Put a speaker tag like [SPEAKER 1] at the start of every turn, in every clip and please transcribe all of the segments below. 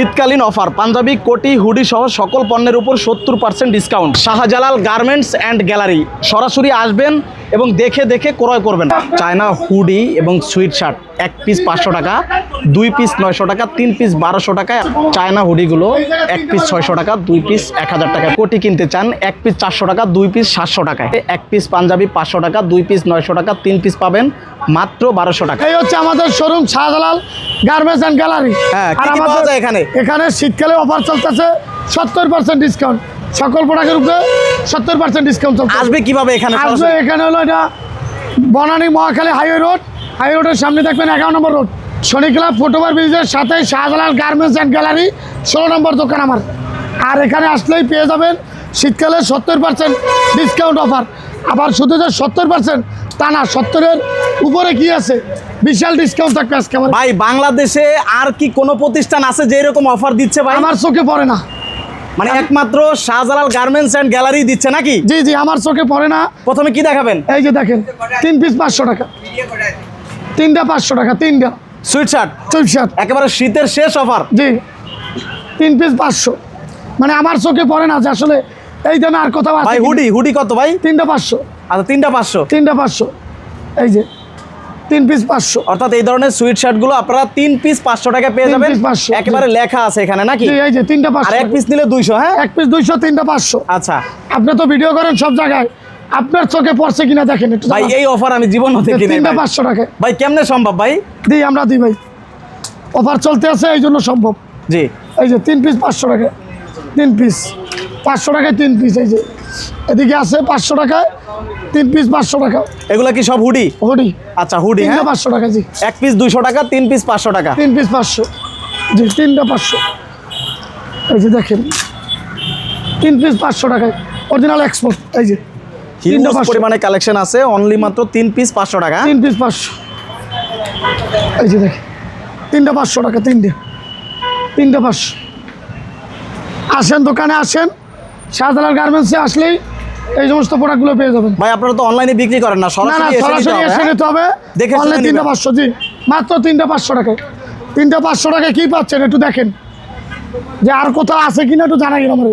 [SPEAKER 1] শীতকালীন অফার। পাঞ্জাবি কোটি হুডি সহ সকল পণ্যের উপর সত্তর percent discount Shahjalal garments and gallery সরাসরি আসবেন এবং দেখে দেখে ক্রয় করবেন। চায়না হুডি এবং সুইট শার্ট এক পিস পাঁচশো টাকা দুই পিস নয়শো টাকা তিন পিস বারোশো টাকা। চায়না হুডিগুলো এক পিস ছয়শো টাকা দুই পিস এক হাজার টাকা। কোটি কিনতে চান এক পিস চারশো টাকা দুই পিস সাতশো টাকায়। এক পিস পাঞ্জাবি পাঁচশো টাকা দুই পিস নয়শো টাকা তিন পিস পাবেন মাত্র বারোশো টাকা।
[SPEAKER 2] এই হচ্ছে আমাদের showroom Shahjalal garments and gallery
[SPEAKER 1] হ্যাঁ, এখানে?
[SPEAKER 2] এখানে শীতকালে অফার চলতেছে সত্তর পার্সেন্ট ডিসকাউন্ট সকল প্রোডাক্টের উপরে সত্তর পার্সেন্ট ডিসকাউন্ট চলছে
[SPEAKER 1] আসবে কীভাবে এখানে
[SPEAKER 2] আসবে এখানে হলো এটা Banani Mohakhali highway road highway রোডের সামনে দেখবেন এগারো নম্বর road Shani club foot over ব্রিজের সাথে শাহজালাল গার্মেন্টস অ্যান্ড গ্যালারি ষোলো নম্বর দোকান আমার। আর এখানে আসলেই পেয়ে যাবেন শীতকালে সত্তর পার্সেন্ট ডিসকাউন্ট অফার আবার শুধু যে সত্তর পার্সেন্ট তা না সত্তরের উপরে কি আছে? বিশাল ডিসকাউন্ট থাকবে আজকে আমার
[SPEAKER 1] ভাই বাংলাদেশে আর কি কোনো প্রতিষ্ঠান আছে যে এরকম অফার দিচ্ছে ভাই?
[SPEAKER 2] আমার চোখে পড়ে না।
[SPEAKER 1] মানে একমাত্র শাহজালাল গার্মেন্টস অ্যান্ড গ্যালারি দিচ্ছে নাকি?
[SPEAKER 2] জি জি আমার চোখে পড়ে না।
[SPEAKER 1] প্রথমে কি দেখাবেন?
[SPEAKER 2] এই যে দেখেন তিন পিস পাঁচশো টাকা। তিনটা পাঁচশো টাকা তিনটা।
[SPEAKER 1] সুইট শার্ট
[SPEAKER 2] শার্ট
[SPEAKER 1] একেবারে শীতের শেষ অফার
[SPEAKER 2] জি তিন পিস পাঁচশো। মানে আমার চোখে পড়ে না যে আসলে এই দামে আর কোথাও আছে
[SPEAKER 1] ভাই হুডি হুডি কত ভাই?
[SPEAKER 2] তিনটা পাঁচশো।
[SPEAKER 1] আচ্ছা তিনটা পাঁচশো।
[SPEAKER 2] তিনটা পাঁচশো। এই যে তিন পিস পাঁচশো।
[SPEAKER 1] অর্থাৎ এই ধরনের সুইট শার্টগুলো আপনারা তিন পিস পাঁচশো টাকা পেয়ে যাবেন।
[SPEAKER 2] piece 500,
[SPEAKER 1] একেবারে লেখা আছে এখানে নাকি?
[SPEAKER 2] এই যে তিনটা পাঁচশো।
[SPEAKER 1] এক পিস নিলে দুইশো হ্যাঁ?
[SPEAKER 2] এক পিস দুইশো তিনটা পাঁচশো।
[SPEAKER 1] আচ্ছা।
[SPEAKER 2] আপনি তো ভিডিও করেন সব জায়গায়। আপনার চোখে পড়ছে কিনা দেখেন একটু
[SPEAKER 1] ভাই এই অফার আমি জীবন
[SPEAKER 2] যে
[SPEAKER 1] দেখি
[SPEAKER 2] তিনটা পাঁচশো টাকা।
[SPEAKER 1] ভাই কেমনে সম্ভব ভাই?
[SPEAKER 2] দিই আমরা দিই ভাই। অফার চলতে আছে এই জন্য সম্ভব।
[SPEAKER 1] জি।
[SPEAKER 2] এই যে তিন পিস পাঁচশো টাকা। তিন পিস পাঁচশো টাকায় তিন পিস এই যে। এদিকে আছে পাঁচশো টাকায় তিন পিস পাঁচশো টাকা।
[SPEAKER 1] এগুলা কি সব হুডি?
[SPEAKER 2] হুডি।
[SPEAKER 1] আচ্ছা হুডি হ্যাঁ?
[SPEAKER 2] পাঁচশো টাকা জি।
[SPEAKER 1] এক পিস দুইশো টাকা তিন পিস পাঁচশো টাকা।
[SPEAKER 2] তিন পিস পাঁচশো। জি তিনটা পাঁচশো। এই যে দেখেন তিন পিস পাঁচশো টাকায়। অরিজিনাল এক্সপোর্ট এই যে।
[SPEAKER 1] হিউজ পরিমাণে কালেকশন আছে অনলি মাত্র তিন পিস পাঁচশো টাকা
[SPEAKER 2] তিন পিস পাঁচশো। এই যে দেখেন তিনটা পাঁচশো টাকা তিনটে। তিনটা পাঁচশো। আসেন দোকানে আসেন। শাহজালাল গার্মেন্টসে আসলেই এই সমস্ত প্রোডাক্টগুলো পেয়ে যাবেন।
[SPEAKER 1] ভাই আপনারা তো অনলাইনে বিক্রি করেন না
[SPEAKER 2] না
[SPEAKER 1] সরাসরি এসে নিতে
[SPEAKER 2] সরাসরি এসে
[SPEAKER 1] হ্যাঁ?
[SPEAKER 2] নিতে হবে।
[SPEAKER 1] দেখে শুনে
[SPEAKER 2] অনলি তিনটা। পাঁচশো জি। মাত্র তিনটা পাঁচশো টাকায়। তিনটা পাঁচশো টাকায় কী পাচ্ছেন একটু দেখেন। যে আর কোথাও আছে কিনা একটু জানাই আমার।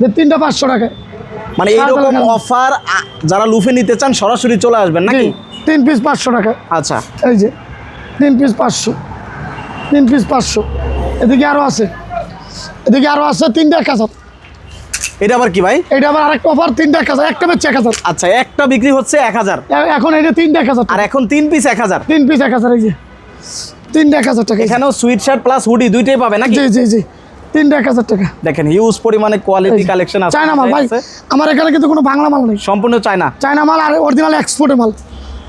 [SPEAKER 2] যে তিনটা পাঁচশো টাকায়।
[SPEAKER 1] মানে এইরকম অফার যারা লুফে নিতে চান সরাসরি চলে আসবেন নাকি?
[SPEAKER 2] তিন পিস পাঁচশো টাকা
[SPEAKER 1] আচ্ছা।
[SPEAKER 2] এই যে তিন পিস পাঁচশো। তিন পিস পাঁচশো। এদিকে আরও আছে। এদিকে আরও আছে তিনটা এক হাজার।
[SPEAKER 1] এটা আবার কি ভাই?
[SPEAKER 2] এটা আবার আরেকটা অফার তিনটা এক হাজার একটা বেচছে এক হাজার।
[SPEAKER 1] আচ্ছা একটা বিক্রি হচ্ছে এক হাজার।
[SPEAKER 2] এখন এটা তিনটা এক হাজার।
[SPEAKER 1] আর এখন তিন পিস এক হাজার।
[SPEAKER 2] তিন পিস এক হাজার এই যে। তিনটা এক হাজার টাকা
[SPEAKER 1] এখানেও সুইট শার্ট প্লাস হুডি দুইটাই পাবে নাকি?
[SPEAKER 2] জি জি জি। তিনটা এক হাজার টাকা।
[SPEAKER 1] দেখেন হিউজ পরিমাণে কোয়ালিটি কালেকশন আছে।
[SPEAKER 2] চায়না মাল ভাই। আমার এখানে কিন্তু কোনো বাংলা মাল নেই।
[SPEAKER 1] সম্পূর্ণ চায়না
[SPEAKER 2] চায়না মাল আর অরিজিনাল এক্সপোর্টের মাল।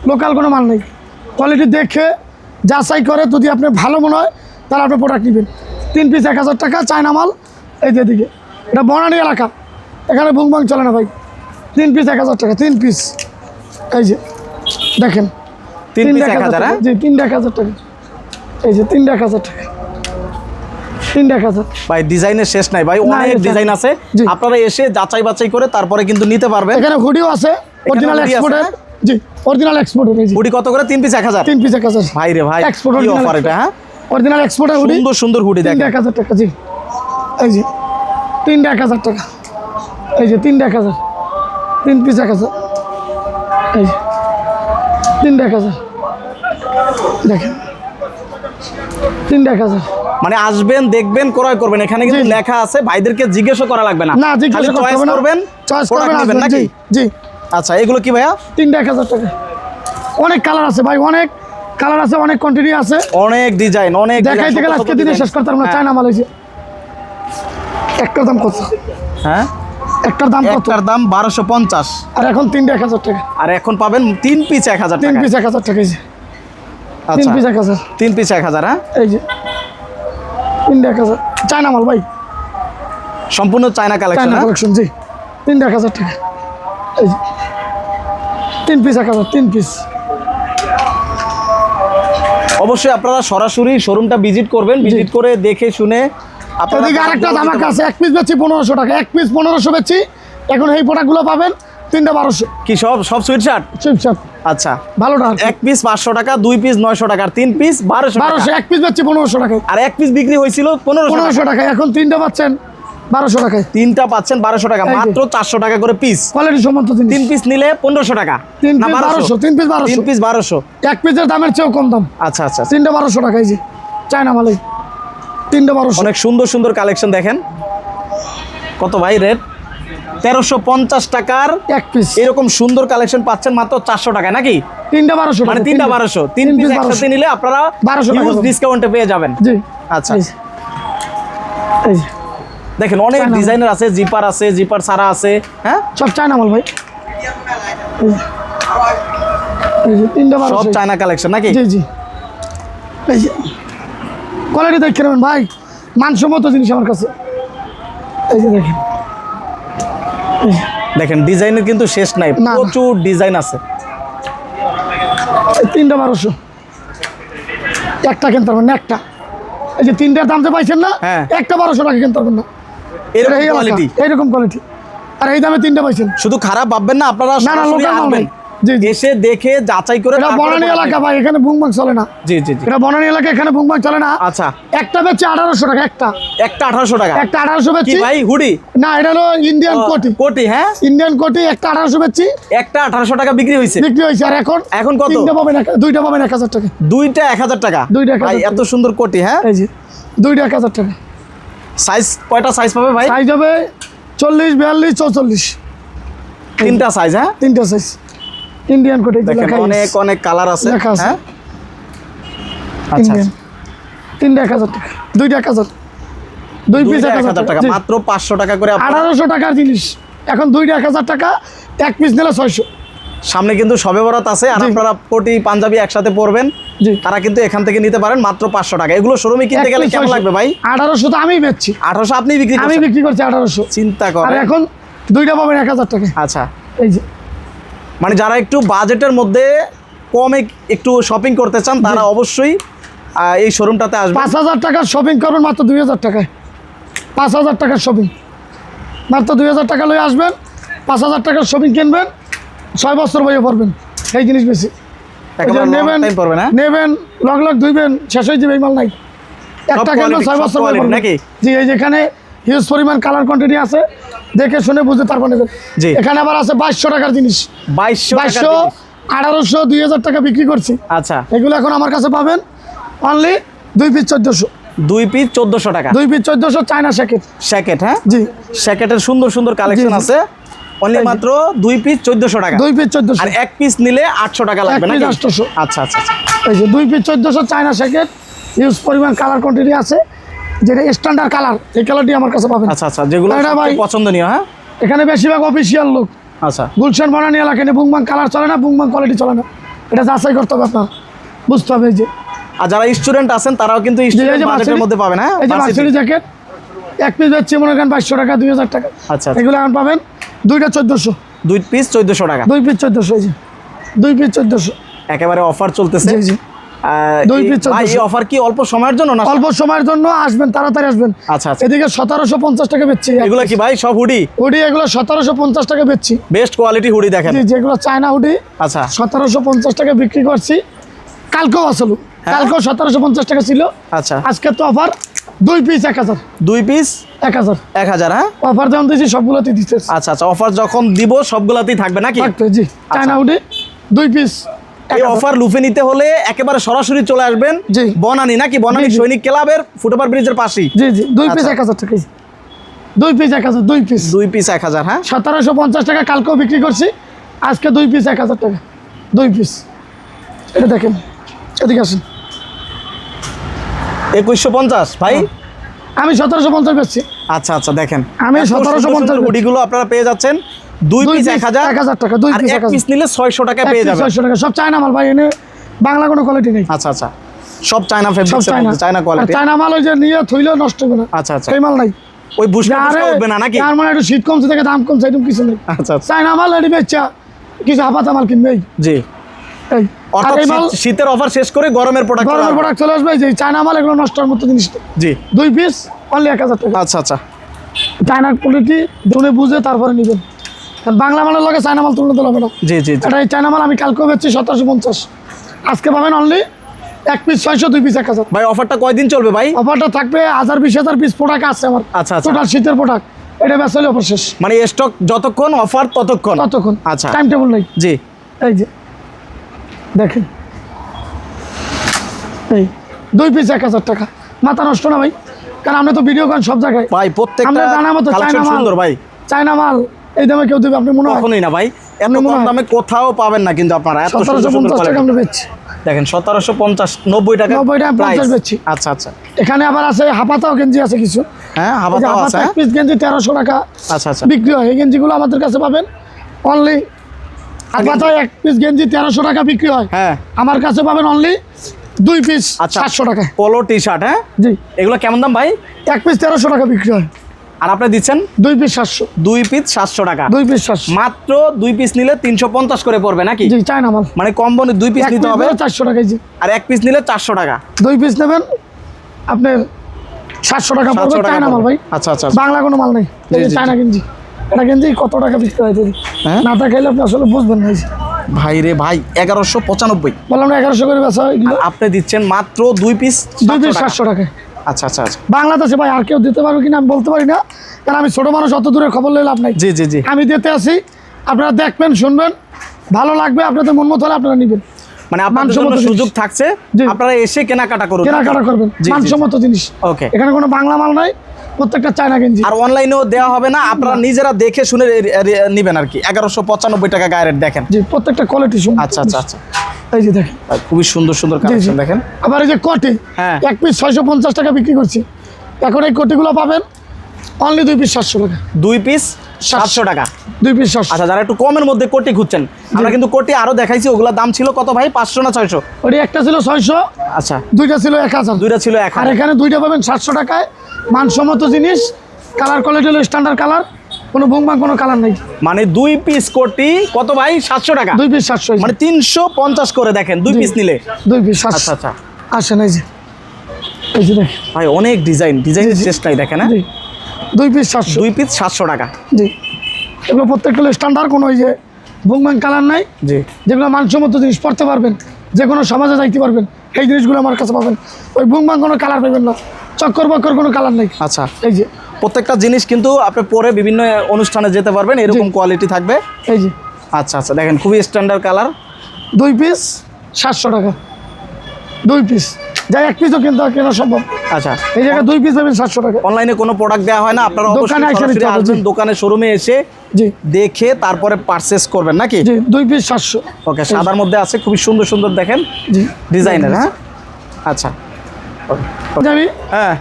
[SPEAKER 2] লোকাল কোনো মাল নেই। কোয়ালিটি দেখে যাচাই করে যদি আপনি ভালো মনে হয় তাহলে আপনি প্রোডাক্ট নেবেন। তিন পিস এক হাজার টাকা চায়না মাল। এই যে এদিকে। এটা বনানি এলাকা। এখানে বুংবাং চলে না ভাই? তিন পিস এক হাজার টাকা তিন পিস এই যে দেখেন।
[SPEAKER 1] তিন পিস এক হাজার
[SPEAKER 2] টাকা।
[SPEAKER 1] হ্যাঁ?
[SPEAKER 2] জি এক হাজার টাকা। এই যে তিনটা এক হাজার টাকা। এক হাজার।
[SPEAKER 1] ভাই ডিজাইনের শেষ নাই। ভাই অনেক ডিজাইন আছে। আপনারা এসে যাচাই বাছাই করে তারপরে কিন্তু নিতে পারবেন।
[SPEAKER 2] এখানে হুডিও আছে অরিজিনাল
[SPEAKER 1] hoodie আছে,
[SPEAKER 2] এক্সপোর্টের জি অরিজিনাল এক্সপোর্টের এই যে।
[SPEAKER 1] হুডি কত করে? তিন পিস এক হাজার।
[SPEAKER 2] তিন পিস এক হাজার।
[SPEAKER 1] ভাই রে ভাই
[SPEAKER 2] এক্সপোর্ট
[SPEAKER 1] অফার এটা হ্যাঁ?
[SPEAKER 2] অরিজিনাল এক্সপোর্টের হুডি
[SPEAKER 1] সুন্দর সুন্দর হুডি দেখেন।
[SPEAKER 2] এক হাজার টাকা জি। এই যে তিনটা এক হাজার টাকা। এই যে তিনটা এক হাজার। তিন পিস এক হাজার। এই যে তিনটা এক হাজার। দেখেন। তিনটা এক হাজার।
[SPEAKER 1] মানে আসবেন দেখবেন ক্রয় করবেন। এখানে কিন্তু। লেখা আছে ভাইদেরকে জিজ্ঞেসও করা লাগবে না।
[SPEAKER 2] না জিজ্ঞাসা
[SPEAKER 1] করবেন
[SPEAKER 2] চয়েস করবেন
[SPEAKER 1] নাকি?
[SPEAKER 2] জি জি।
[SPEAKER 1] আচ্ছা এগুলো কি ভাইয়া?
[SPEAKER 2] তিনটা এক হাজার টাকা। অনেক কালার আছে ভাই অনেক। কালার আছে অনেক কোয়ান্টিটি আছে।
[SPEAKER 1] অনেক ডিজাইন অনেক
[SPEAKER 2] দেখাইতে গেলে আজকে দিনে শেষ করতে না
[SPEAKER 1] হ্যাঁ,
[SPEAKER 2] চায়না মাল হয়েছে একটার দাম কত?
[SPEAKER 1] হ্যাঁ?
[SPEAKER 2] একটার দাম কত?
[SPEAKER 1] একটার দাম বারোশো পঞ্চাশ।
[SPEAKER 2] আর এখন তিনটা এক হাজার টাকা।
[SPEAKER 1] আর এখন পাবেন তিন পিস এক হাজার
[SPEAKER 2] তিন পিস এক হাজার টাকা এই যে। তিন
[SPEAKER 1] আচ্ছা।
[SPEAKER 2] পিস এক হাজার।
[SPEAKER 1] তিন পিস এক হাজার হ্যাঁ?
[SPEAKER 2] এই যে। এক হাজার। চায়না মাল ভাই।
[SPEAKER 1] সম্পূর্ণ চায়না কালেকশন
[SPEAKER 2] চায়না কালেকশন জি। তিনটা এক হাজার টাকা। এই যে। তিন পিস এক হাজার তিন পিস
[SPEAKER 1] অবশ্যই আপনারা সরাসরি শোরুমটা ভিজিট করবেন ভিজিট করে দেখে শুনে আপনারা
[SPEAKER 2] এদিকে আরেকটা এক পিস পনেরোশো টাকা এক পিস পনেরোশো এখন এই প্রোডাক্টগুলো পাবেন তিনটা বারোশো।
[SPEAKER 1] কি সব সব সুইট শার্ট আচ্ছা।
[SPEAKER 2] ভালোটা
[SPEAKER 1] এক পিস পাঁচশো টাকা দুই পিস নয়শো টাকা আর তিন পিস বারোশো
[SPEAKER 2] বারোশো এক পিস পাচ্ছি পনেরোশো টাকায়
[SPEAKER 1] আর এক পিস বিক্রি হয়েছিল পনেরোশো টাকা।
[SPEAKER 2] পনেরোশো এখন তিনটা পাচ্ছেন। বারোশো টাকায়।
[SPEAKER 1] তিনটা পাচ্ছেন বারোশো টাকা মাত্র চারশো টাকা করে পিস
[SPEAKER 2] কোয়ালিটি সম্মত
[SPEAKER 1] তিন পিস নিলে পনেরোশো টাকা।
[SPEAKER 2] তিন পিস বারোশো। তিন পিস বারোশো।
[SPEAKER 1] তিন পিস বারোশো।
[SPEAKER 2] এক পিসের দামের চেয়েও কম দাম।
[SPEAKER 1] আচ্ছা আচ্ছা আচ্ছা।
[SPEAKER 2] তিনটা বারোশো টাকায় জি চায়না মালাই তিনটা বারোশো।
[SPEAKER 1] অনেক সুন্দর সুন্দর কালেকশন দেখেন। কত ভাই রেট তেরোশো পঞ্চাশ টাকার
[SPEAKER 2] এক পিস
[SPEAKER 1] এরকম সুন্দর কালেকশন পাচ্ছেন মাত্র চারশো টাকা নাকি?
[SPEAKER 2] তিনটা বারোশো
[SPEAKER 1] মানে তিনটা। বারোশো। তিন পিস একসাথে নিলে আপনারা
[SPEAKER 2] 1200 টাকা
[SPEAKER 1] হিউজ
[SPEAKER 2] করে।
[SPEAKER 1] ডিসকাউন্টে পেয়ে যাবেন।
[SPEAKER 2] জি।
[SPEAKER 1] আচ্ছা।
[SPEAKER 2] এই
[SPEAKER 1] দেখেন অনেক। ডিজাইনের আছে জিপার আছে জিপার সারা আছে হ্যাঁ?
[SPEAKER 2] সব চায়না মাল ভাই। যে। যে
[SPEAKER 1] সব চায়না কালেকশন নাকি?
[SPEAKER 2] জি জি। এই যে কোয়ালিটি দেখে নেবেন ভাই। মানসম্মত জিনিস আমার কাছে। এই যে দেখেন।
[SPEAKER 1] দেখেন ডিজাইনের কিন্তু শেষ নাই। প্রচুর ডিজাইন আছে।
[SPEAKER 2] তিনটা বারোশো। একটা কিনতে পারবেন একটা। এই যে তিনটার দাম তো পাইছেন না
[SPEAKER 1] হ্যাঁ।
[SPEAKER 2] একটা বারোশো টাকা কিনতে পারবেন না।
[SPEAKER 1] এরকম কোয়ালিটি
[SPEAKER 2] আর এই দামে তিনটা পাইছেন
[SPEAKER 1] শুধু খারাপ ভাববেন না আপনারা
[SPEAKER 2] না, না,
[SPEAKER 1] আসবেন। এসে দেখে যাচাই করে
[SPEAKER 2] এটা বনানী এলাকা। ভাই এখানে বুংবাং চলে না।
[SPEAKER 1] জি জি
[SPEAKER 2] এটা বনানী এলাকা এখানে বুংবাং চলে না।
[SPEAKER 1] আচ্ছা।
[SPEAKER 2] একটা বেচছে আঠারোশো টাকা একটা।
[SPEAKER 1] একটা আঠারোশো টাকা।
[SPEAKER 2] একটা আঠারোশো
[SPEAKER 1] কি
[SPEAKER 2] বেচছি।
[SPEAKER 1] ভাই হুডি?
[SPEAKER 2] না এটা হলো ইন্ডিয়ান কোটি।
[SPEAKER 1] কোটি হ্যাঁ?
[SPEAKER 2] ইন্ডিয়ান কোটি একটা আঠারোশো বেচছি।
[SPEAKER 1] একটা আঠারোশো টাকা বিক্রি হয়েছে।
[SPEAKER 2] বিক্রি হয়েছে আর এখন?
[SPEAKER 1] এখন কত?
[SPEAKER 2] তিনটা পাবেন দুইটা পাবেন এক হাজার টাকা।
[SPEAKER 1] দুইটা এক হাজার টাকা?
[SPEAKER 2] দুইটা
[SPEAKER 1] এত সুন্দর কোটি হ্যাঁ?
[SPEAKER 2] দুইটা এক হাজার টাকা।
[SPEAKER 1] সাইজ কয়টা সাইজ পাবে ভাই?
[SPEAKER 2] সাইজ হবে চল্লিশ বিয়াল্লিশ চৌচল্লিশ।
[SPEAKER 1] তিনটা সাইজ হ্যাঁ?
[SPEAKER 2] তিনটা সাইজ ইন্ডিয়ান কোটি
[SPEAKER 1] অনেক অনেক কালার আছে হ্যাঁ? আচ্ছা
[SPEAKER 2] তিনটা এক হাজার টাকা। দুইটা এক হাজার। দুই পিস এক
[SPEAKER 1] হাজার টাকা। মাত্র পাঁচশো টাকা করে
[SPEAKER 2] আঠারোশো টাকার জিনিস। এখন দুইটা এক হাজার টাকা এক পিস নিলে ছয়শো।
[SPEAKER 1] সামনে কিন্তু সবে বরাত আছে আর। আপনারা কোটি পাঞ্জাবি একসাথে পরবেন। তারা কিন্তু এখান থেকে নিতে পারেন মাত্র পাঁচশো টাকা। এগুলো শোরুমে কিনতে গেলে কেমন লাগবে ভাই?
[SPEAKER 2] আঠারোশো তো আমি বেচছি।
[SPEAKER 1] আঠারোশো আপনি বিক্রি
[SPEAKER 2] আমি বিক্রি করছি আঠারোশো।
[SPEAKER 1] চিন্তা করেন।
[SPEAKER 2] এখন দুইটা পাবেন এক হাজার টাকা
[SPEAKER 1] আচ্ছা।
[SPEAKER 2] এই যে।
[SPEAKER 1] মানে যারা একটু বাজেটের মধ্যে কমে একটু শপিং করতে চান তারা অবশ্যই এই শোরুমটাতে আসবে
[SPEAKER 2] পাঁচ হাজার টাকার শপিং করবেন মাত্র দুই হাজার টাকায়। পাঁচ হাজার টাকার শপিং মাত্র দুই হাজার টাকা লয়ে আসবেন পাঁচ হাজার টাকার শপিং কিনবেন ছয় বছর বইয়ে পড়বেন। এই জিনিস বেশি। নেবেন নেবেন লগ লগ ধুইবেন শেষ হয়ে যাবে এই মাল নাই। একটা
[SPEAKER 1] quality,
[SPEAKER 2] ছয় বছর বইয়ে পড়বেন? জি এই যেখানে হিউজ পরিমাণ কালার কোয়ান্টিটি আছে দেখে শুনে বুঝে তারপর নেবেন।
[SPEAKER 1] জি।
[SPEAKER 2] এখানে আবার আছে বাইশশো টাকার জিনিস।
[SPEAKER 1] বাইশশো
[SPEAKER 2] বাইশশো আঠারোশো দুই হাজার টাকা বিক্রি করছি।
[SPEAKER 1] আচ্ছা।
[SPEAKER 2] এগুলো এখন আমার কাছে পাবেন অনলি দুই পিস চোদ্দোশো।
[SPEAKER 1] দুই পিস চোদ্দশো টাকা।
[SPEAKER 2] দুই পিস চোদ্দোশো চায়না শ্যাকেট
[SPEAKER 1] স্যাকেট হ্যাঁ?
[SPEAKER 2] জি।
[SPEAKER 1] স্যাকেটের সুন্দর সুন্দর কালেকশন। আছে। অনলি মাত্র দুই পিস চোদ্দশো টাকা।
[SPEAKER 2] দুই পিস চোদ্দোশো।
[SPEAKER 1] আর এক পিস নিলে আটশো টাকা লাগবে
[SPEAKER 2] piece 800
[SPEAKER 1] আচ্ছা আচ্ছা আচ্ছা।
[SPEAKER 2] এই যে দুই পিস চোদ্দোশো চায়না শ্যাকেট ইউজ পরিমাণ কালার কোয়ান্টিটি আছে। যেটা স্ট্যান্ডার্ড কালার এই কালারটি আমার কাছে পাবেন।
[SPEAKER 1] আচ্ছা আচ্ছা যেগুলো
[SPEAKER 2] ভাই-
[SPEAKER 1] পছন্দনীয় হ্যাঁ?
[SPEAKER 2] এখানে বেশিরভাগ অফিসিয়াল লোক
[SPEAKER 1] আচ্ছা।
[SPEAKER 2] গুলশান বনানি এলাকা নিয়ে বুংবাং কালার চলে না বুংবাং কোয়ালিটি চলে না। এটা যাচাই করতে হবে আপনার। বুঝতে হবে এই যে।
[SPEAKER 1] আর যারা স্টুডেন্ট আছেন তারাও কিন্তু স্টুডেন্ট মধ্যে পাবেন হ্যাঁ?
[SPEAKER 2] এই যে জ্যাকেট এক পিস যাচ্ছে মনে করেন বাইশশো টাকা দুই হাজার টাকা।
[SPEAKER 1] আচ্ছা আচ্ছা।
[SPEAKER 2] এগুলো এখন পাবেন দুইটা চোদ্দোশো।
[SPEAKER 1] দুই পিস চোদ্দশো টাকা।
[SPEAKER 2] দুই পিস চোদ্দোশো এই যে। দুই পিস চোদ্দোশো।
[SPEAKER 1] একেবারে অফার চলতেছে।
[SPEAKER 2] জি জি। দুই
[SPEAKER 1] ভাই, এই অফার কি অল্প সময়ের জন্য না
[SPEAKER 2] অল্প সময়ের জন্য আসবেন তাড়াতাড়ি আসবেন।
[SPEAKER 1] আচ্ছা আচ্ছা।
[SPEAKER 2] এদিকে সতেরোশো পঞ্চাশ টাকা বেচছি।
[SPEAKER 1] এগুলো কি ভাই সব হুডি
[SPEAKER 2] হুডি এগুলো সতেরোশো পঞ্চাশ টাকা বেচছি।
[SPEAKER 1] বেস্ট কোয়ালিটি হুডি দেখেন।
[SPEAKER 2] যেগুলো চায়না হুডি
[SPEAKER 1] আচ্ছা।
[SPEAKER 2] সতেরোশো পঞ্চাশ টাকা বিক্রি করছি। কালকেও আসলো। কালকেও সতেরোশো পঞ্চাশ টাকা ছিল।
[SPEAKER 1] আচ্ছা।
[SPEAKER 2] আজকে তো অফার দুই পিস এক হাজার।
[SPEAKER 1] দুই পিস
[SPEAKER 2] এক হাজার।
[SPEAKER 1] এক হাজার হ্যাঁ?
[SPEAKER 2] অফার যেমন দিয়েছি সবগুলোতে দিতে
[SPEAKER 1] আচ্ছা আচ্ছা অফার যখন দিব সবগুলাতেই থাকবে নাকি?
[SPEAKER 2] জি। চায়না হুডি দুই পিস
[SPEAKER 1] এই অফার লুফে নিতে হলে একেবারে সরাসরি চলে আসবেন
[SPEAKER 2] জি।
[SPEAKER 1] বনানি নাকি? বনানি। সৈনিক ক্লাবের ফুটওভার ব্রিজের পাশেই।
[SPEAKER 2] জি জি। দুই পিস
[SPEAKER 1] আচ্ছা।
[SPEAKER 2] এক হাজার টাকা দুই পিস এক হাজার দুই পিস
[SPEAKER 1] দুই পিস এক হাজার হ্যাঁ?
[SPEAKER 2] সতেরোশো পঞ্চাশ টাকা কালকেও বিক্রি করছি। আজকে দুই পিস এক হাজার টাকা। দুই পিস এটা দেখেন এদিকে আসেন।
[SPEAKER 1] একুশশো পঞ্চাশ ভাই?
[SPEAKER 2] আমি সতেরোশো পঞ্চাশ বেচছি।
[SPEAKER 1] আচ্ছা আচ্ছা দেখেন।
[SPEAKER 2] আমি
[SPEAKER 1] এত
[SPEAKER 2] 1750
[SPEAKER 1] সুন্দর সুন্দর হুডিগুলো আপনারা পেয়ে যাচ্ছেন। দুই পিস এক হাজার।
[SPEAKER 2] এক হাজার টাকা, দুই
[SPEAKER 1] আর
[SPEAKER 2] piece
[SPEAKER 1] এক পিস নিলে ছয়শো টাকা পেয়ে যাবেন।
[SPEAKER 2] ছয়শো টাকা। সব চায়না মাল ভাই এনে বাংলা কোনো কোয়ালিটি নেই।
[SPEAKER 1] আচ্ছা আচ্ছা। সব চায়না
[SPEAKER 2] সব
[SPEAKER 1] ফেব্রিক্স
[SPEAKER 2] চায়না।
[SPEAKER 1] কোয়ালিটি
[SPEAKER 2] চায়না মাল ওই যে নিয়ে থইলেও নষ্ট হবে না।
[SPEAKER 1] আচ্ছা আচ্ছা।
[SPEAKER 2] সেই মাল নাই।
[SPEAKER 1] ওই বুঝতে
[SPEAKER 2] আরে
[SPEAKER 1] উঠবে না নাকি?
[SPEAKER 2] তার মানে একটু শীত কমছে থেকে দাম কমছে এরকম কিছু নেই।
[SPEAKER 1] আচ্ছা আচ্ছা।
[SPEAKER 2] চায়না মাল রেডি বেচা কিছু হাফাতা মাল কিনবে।
[SPEAKER 1] জি। শীতের অফার শেষ করে গরমের প্রোডাক্ট
[SPEAKER 2] গরমের প্রোডাক্ট চলে আসবে যে চায়না মাল এগুলো নষ্টের মতো জিনিস
[SPEAKER 1] জি।
[SPEAKER 2] দুই পিস অনলি এক হাজার টাকা।
[SPEAKER 1] আচ্ছা আচ্ছা।
[SPEAKER 2] চায়না কোয়ালিটি শুনে বুঝে তারপরে নেবেন। বাংলা মালের লগে চায়না মাল তুলনা দিলাম না।
[SPEAKER 1] জি জি
[SPEAKER 2] এটা এই চায়না মাল আমি কালকেও বেচছি সতেরোশো পঞ্চাশ। আজকে পাবেন অনলি এক পিস ছয়শো দুই পিস এক হাজার।
[SPEAKER 1] ভাই অফারটা কয়দিন চলবে ভাই?
[SPEAKER 2] অফারটা থাকবে হাজার বিশ হাজার পিস প্রোডাক্ট আছে আমার।
[SPEAKER 1] আচ্ছা, আচ্ছা।
[SPEAKER 2] টোটাল শীতের প্রোডাক্ট এটা বেচা অফার শেষ।
[SPEAKER 1] মানে স্টক যতক্ষণ অফার ততক্ষণ?
[SPEAKER 2] ততক্ষণ।
[SPEAKER 1] আচ্ছা।
[SPEAKER 2] টাইম টেবিল নেই।
[SPEAKER 1] জি।
[SPEAKER 2] এই যে। দেখেন। এই দুই পিস এক হাজার টাকা। মাথা নষ্ট না ভাই কারণ আমরা তো ভিডিও করেন সব জায়গায়।
[SPEAKER 1] ভাই প্রত্যেকটা
[SPEAKER 2] আমরা জানা মতো চায়না মাল।
[SPEAKER 1] সুন্দর ভাই।
[SPEAKER 2] চায়না মাল এই দামে কেউ দেবে আপনি মনে হয়
[SPEAKER 1] না ভাই এত কম দামে কোথাও পাবেন না কিন্তু আপনারা এত সুন্দর সুন্দর
[SPEAKER 2] পঞ্চাশ টাকা। আমরা বেচছি।
[SPEAKER 1] দেখেন সতেরোশো পঞ্চাশ নব্বই টাকা
[SPEAKER 2] 90 টাকা। 50 বেচছি।
[SPEAKER 1] আচ্ছা আচ্ছা।
[SPEAKER 2] এখানে আবার আছে হাপাতাও গেঞ্জি আছে কিছু।
[SPEAKER 1] হ্যাঁ
[SPEAKER 2] যে
[SPEAKER 1] আছে
[SPEAKER 2] হাপাতা
[SPEAKER 1] হ্যাঁ?
[SPEAKER 2] পিস গেঞ্জি তেরোশো টাকা
[SPEAKER 1] আচ্ছা আচ্ছা।
[SPEAKER 2] বিক্রি হয়। এই গেঞ্জিগুলো আমাদের কাছে পাবেন অনলি হাপাতায় এক পিস গেঞ্জি তেরোশো টাকা বিক্রি হয়।
[SPEAKER 1] হ্যাঁ।
[SPEAKER 2] আমার কাছে পাবেন অনলি দুই পিস
[SPEAKER 1] আচ্ছা।
[SPEAKER 2] সাতশো টাকায়
[SPEAKER 1] পোলো টি শার্ট হ্যাঁ?
[SPEAKER 2] জি।
[SPEAKER 1] এগুলো কেমন দাম ভাই?
[SPEAKER 2] এক পিস তেরোশো টাকা বিক্রি হয়।
[SPEAKER 1] আর আপনি দিচ্ছেন?
[SPEAKER 2] দুই পিস সাতশো।
[SPEAKER 1] দুই পিস সাতশো টাকা।
[SPEAKER 2] দুই পিস সাতশো।
[SPEAKER 1] মাত্র দুই পিস নিলে তিনশো পঞ্চাশ করে পড়বে নাকি?
[SPEAKER 2] জি চায়না মাল।
[SPEAKER 1] মানে কম বনে দুই পিস নিতে হবে।
[SPEAKER 2] চারশো টাকা জি।
[SPEAKER 1] আর এক পিস নিলে চারশো টাকা।
[SPEAKER 2] দুই পিস নেবেন আপনার সাতশো টাকা পড়বে
[SPEAKER 1] টাকা
[SPEAKER 2] চায়না মাল ভাই।
[SPEAKER 1] আচ্ছা আচ্ছা আচ্ছা।
[SPEAKER 2] বাংলা কোনো মাল নেই। চায়না গেঞ্জি। এটা গেঞ্জি কত টাকা বিক্রি হয়? না তা খাইলে আপনি আসলে বুঝবেন না
[SPEAKER 1] ভাই রে ভাই এগারোশো পঁচানব্বই।
[SPEAKER 2] বললাম না এগারোশো করে বেচা
[SPEAKER 1] আপনি দিচ্ছেন মাত্র দুই পিস
[SPEAKER 2] দুই পিস সাতশো টাকায়।
[SPEAKER 1] আচ্ছা আচ্ছা আচ্ছা।
[SPEAKER 2] বাংলাদেশে ভাই আর কেউ দিতে পারবে কিনা আমি বলতে পারি না কারণ আমি ছোট মানুষ অত দূরে খবর লাভ নাই।
[SPEAKER 1] জি জি জি।
[SPEAKER 2] আমি দিতে আসি আপনারা দেখবেন শুনবেন ভালো লাগবে আপনাদের মন মতো হলে আপনারা নেবেন।
[SPEAKER 1] মানে
[SPEAKER 2] আপনার
[SPEAKER 1] জন্য সুযোগ থাকছে। আপনারা এসে কেনাকাটা করুন।
[SPEAKER 2] কেনাকাটা করবেন মানসম্মত জিনিস।
[SPEAKER 1] ওকে
[SPEAKER 2] এখানে কোনো বাংলা মাল নাই প্রত্যেকটা চায়না গেঞ্জি।
[SPEAKER 1] আর অনলাইনেও দেওয়া হবে না আপনারা নিজেরা দেখে শুনে নেবেন আর কি। এগারোশো পঁচানব্বই টাকা গায়ে রেট দেখেন।
[SPEAKER 2] জি প্রত্যেকটা কোয়ালিটি
[SPEAKER 1] আচ্ছা আচ্ছা আচ্ছা।
[SPEAKER 2] এই যে দেখেন।
[SPEAKER 1] খুবই সুন্দর সুন্দর কালেকশন দেখেন।
[SPEAKER 2] আবার এই যে কোটি
[SPEAKER 1] হ্যাঁ।
[SPEAKER 2] এক পিস ছয়শো পঞ্চাশ টাকা বিক্রি করছি। এখন এই কোটিগুলো পাবেন অনলি দুই পিস সাতশো টাকা।
[SPEAKER 1] দুই পিস সাতশো টাকা।
[SPEAKER 2] দুই পিস
[SPEAKER 1] আচ্ছা যারা একটু কমের মধ্যে কোটি খুঁজছেন আমরা কিন্তু কোটি আরও দেখাইছি ওগুলোর দাম ছিল কত ভাই? পাঁচশো না ছয়শো?
[SPEAKER 2] ওটি একটা ছিল ছয়শো
[SPEAKER 1] আচ্ছা।
[SPEAKER 2] দুইটা ছিল এক হাজার।
[SPEAKER 1] দুইটা ছিল এক
[SPEAKER 2] আর এখানে দুইটা পাবেন সাতশো টাকায়। মানসম্মত জিনিস কালার কোয়ালিটি হলো স্ট্যান্ডার্ড কালার কোনো ভুংবাং কোনো কালার নেই।
[SPEAKER 1] মানে দুই পিস কোটি কত ভাই? সাতশো টাকা।
[SPEAKER 2] দুই পিস সাতশো
[SPEAKER 1] মানে তিনশো পঞ্চাশ করে দেখেন দুই পিস নিলে।
[SPEAKER 2] দুই পিস
[SPEAKER 1] আচ্ছা আচ্ছা।
[SPEAKER 2] আসেন এই যে। এই যে
[SPEAKER 1] ভাই অনেক ডিজাইন ডিজাইন শেষ নাই দেখেন হ্যাঁ?
[SPEAKER 2] দুই পিস সাতশো।
[SPEAKER 1] দুই পিস সাতশো টাকা।
[SPEAKER 2] জি। এগুলো প্রত্যেকটা স্ট্যান্ডার্ড কোনো ওই যে ভুংবাং কালার নাই।
[SPEAKER 1] জি।
[SPEAKER 2] যেগুলো মানসম্মত জিনিস পড়তে পারবেন যে কোনো সমাজে যাইতে পারবেন এই জিনিসগুলো আমার কাছে পাবেন। ওই বুংবাং কোনো কালার পাবেন না। চক্কর বক্কর কোনো কালার নেই।
[SPEAKER 1] আচ্ছা।
[SPEAKER 2] এই যে।
[SPEAKER 1] প্রত্যেকটা জিনিস কিন্তু আপনি পরে বিভিন্ন অনুষ্ঠানে যেতে পারবেন এরকম কোয়ালিটি থাকবে।
[SPEAKER 2] এই যে।
[SPEAKER 1] আচ্ছা আচ্ছা দেখেন খুবই স্ট্যান্ডার্ড কালার
[SPEAKER 2] দুই পিস সাতশো টাকা। দুই পিস যাই এক পিসও কিনতে কেনা সম্ভব।
[SPEAKER 1] আচ্ছা।
[SPEAKER 2] এই জায়গায় দুই পিস দেবেন সাতশো টাকা।
[SPEAKER 1] অনলাইনে কোনো প্রোডাক্ট দেওয়া হয় না আপনারা
[SPEAKER 2] দোকানে
[SPEAKER 1] আসবেন দোকানে শোরুমে এসে
[SPEAKER 2] জি।
[SPEAKER 1] দেখে তারপরে পারচেস করবেন নাকি?
[SPEAKER 2] জি দুই পিস সাতশো।
[SPEAKER 1] ওকে সাদার মধ্যে আছে খুবই সুন্দর সুন্দর দেখেন
[SPEAKER 2] জি।
[SPEAKER 1] ডিজাইনের হ্যাঁ? আচ্ছা।
[SPEAKER 2] যাবি
[SPEAKER 1] হ্যাঁ।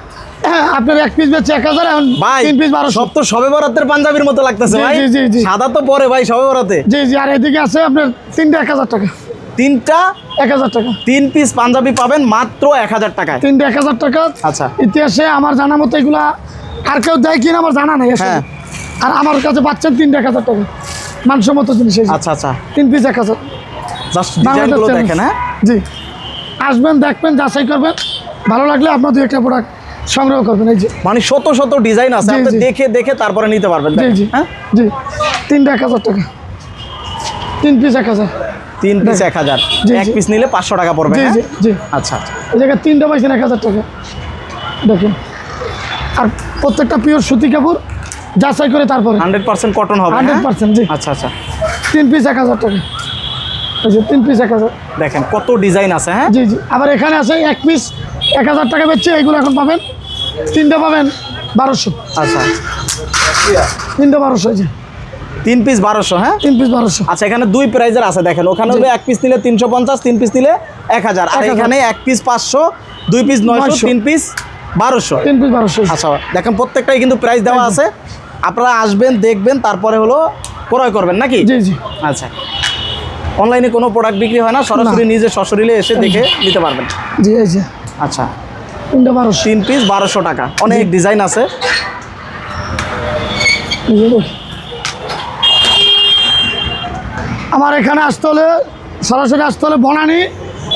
[SPEAKER 2] হ্যাঁ আপনার এক পিস বেচছে এক হাজার এখন তিন পিস বারোশো।
[SPEAKER 1] সব তো সবে বরাতের পাঞ্জাবির মতো লাগতেছে ভাই। সাদা তো পরে ভাই সবে বরাতে।
[SPEAKER 2] জি জি আর এদিকে আছে আপনার তিনটে এক হাজার টাকা।
[SPEAKER 1] তিনটা
[SPEAKER 2] এক হাজার টাকা।
[SPEAKER 1] তিন পিস পাঞ্জাবি পাবেন মাত্র এক হাজার টাকায়।
[SPEAKER 2] তিনটে এক হাজার টাকা।
[SPEAKER 1] আচ্ছা।
[SPEAKER 2] ইতিহাসে আমার জানা মতো এগুলা আর কেউ দেয় কিনা আমার জানা নেই
[SPEAKER 1] হ্যাঁ।
[SPEAKER 2] আর আমার কাছে পাচ্ছেন তিনটে এক হাজার টাকা। মানসম্মত জিনিস
[SPEAKER 1] আচ্ছা আচ্ছা।
[SPEAKER 2] তিন পিস এক হাজার।
[SPEAKER 1] দেখেন হ্যাঁ?
[SPEAKER 2] জি। আসবেন দেখবেন যাচাই করবেন। ভালো লাগলে আপনার দু একটা প্রোডাক্ট সংগ্রহ করবেন এই যে।
[SPEAKER 1] মানে শত শত ডিজাইন আছে আপনি দেখে দেখে তারপরে নিতে পারবেন
[SPEAKER 2] জি জি।
[SPEAKER 1] হ্যাঁ?
[SPEAKER 2] জি। তিনটে এক হাজার টাকা। তিন পিস এক হাজার।
[SPEAKER 1] তিন পিস এক হাজার। এক পিস নিলে পাঁচশো টাকা পড়বে
[SPEAKER 2] জি
[SPEAKER 1] হ্যাঁ?
[SPEAKER 2] জি
[SPEAKER 1] আচ্ছা আচ্ছা।
[SPEAKER 2] এই জায়গায় তিনটা পাইছেন এক হাজার টাকা। দেখুন। আর প্রত্যেকটা পিওর সুতি কাপড় যাচাই করে তারপরে।
[SPEAKER 1] হান্ড্রেড পার্সেন্ট কটন হবে
[SPEAKER 2] হান্ড্রেড
[SPEAKER 1] হ্যাঁ?
[SPEAKER 2] পার্সেন্ট জি।
[SPEAKER 1] আচ্ছা আচ্ছা।
[SPEAKER 2] তিন পিস এক হাজার টাকা। এই যে তিন পিস এক হাজার।
[SPEAKER 1] দেখেন কত ডিজাইন আছে হ্যাঁ?
[SPEAKER 2] জি জি। আবার এখানে আছে এক পিস এক হাজার টাকা বেচছে এইগুলো এখন পাবেন। তিনটা পাবেন বারোশো।
[SPEAKER 1] আচ্ছা।
[SPEAKER 2] তিনটা বারোশো এই যে।
[SPEAKER 1] তিন পিস বারোশো হ্যাঁ?
[SPEAKER 2] তিন পিস বারোশো।
[SPEAKER 1] আচ্ছা এখানে দুই প্রাইজের আছে দেখেন। ওখানে হলো এক পিস নিলে তিনশো পঞ্চাশ তিন পিস নিলে এক হাজার। আর এখানে এক পিস পাঁচশো দুই পিস নয়শো
[SPEAKER 2] 900
[SPEAKER 1] তিন পিস বারোশো।
[SPEAKER 2] তিন পিস বারোশো।
[SPEAKER 1] আচ্ছা দেখেন প্রত্যেকটাই কিন্তু প্রাইস দেওয়া আছে। আপনারা আসবেন দেখবেন তারপরে হলো ক্রয় করবেন নাকি?
[SPEAKER 2] জি জি।
[SPEAKER 1] আচ্ছা। অনলাইনে কোনো প্রোডাক্ট বিক্রি হয় না সরাসরি নিজে সশরীরে এসে দেখে নিতে পারবেন।
[SPEAKER 2] জি যে।
[SPEAKER 1] আচ্ছা।
[SPEAKER 2] তিনটা বারোশো।
[SPEAKER 1] তিন পিস বারোশো টাকা। অনেক ডিজাইন আছে
[SPEAKER 2] এই যে দেখুন। আমার এখানে আসতে হলে, সরাসরি আসতে হলে বনানি,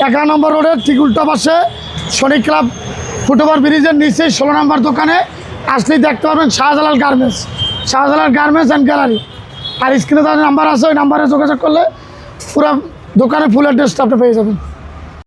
[SPEAKER 2] এগারো নম্বর রোডের ঠিক উল্টা পাশে শনি ক্লাব ফুটওভার ব্রিজের নিচে ষোলো নম্বর দোকানে আসলেই দেখতে পারবেন Shahjalal garments. Shahjalal garments and gallery আর স্ক্রিনে তাদের নাম্বার আছে, ওই নাম্বারে যোগাযোগ করলে পুরো দোকানে ফুল অ্যাড্রেসটা আপনি পেয়ে যাবেন।